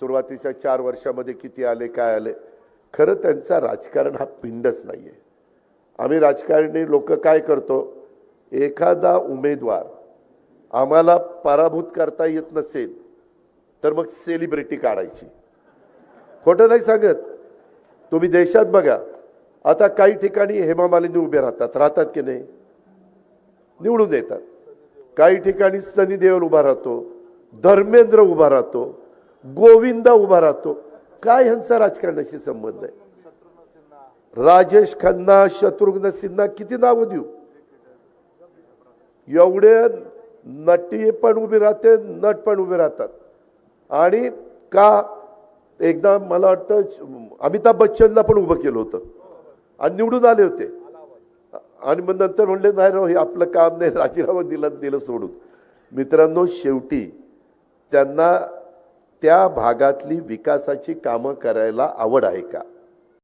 सुरुवातीच्या चार वर्षामध्ये किती आले काय आले? खरं त्यांचा राजकारण हा पिंडच नाही आहे आम्ही राजकारणी लोक काय करतो? एखादा उमेदवार आम्हाला पराभूत करता येत नसेल तर मग सेलिब्रिटी काढायची. खोटं नाही सांगत. तुम्ही देशात बघा आता काही ठिकाणी हेमा मालिनी उभे राहतात. राहतात की नाही? निवडून येतात. काही ठिकाणी सनी देवल उभा राहतो धर्मेंद्र उभा राहतो गोविंदा उभा राहतो. काय ह्यांचा राजकारणाशी संबंध आहे? राजेश खन्ना शत्रुघ्न सिन्हा किती नावं देऊ? एवढे नटी पण उभे राहते नट पण उभे राहतात. आणि का एकदा मला वाटतं अमिताभ बच्चनला पण उभं केलं होतं. आणि निवडून आले होते. आणि मग नंतर म्हणले नाही राव हे आपलं काम नाही राजीनामा दिला दिलं सोडून. मित्रांनो शेवटी त्यांना त्या भागातली विकासाची कामं करायला आवड आहे का?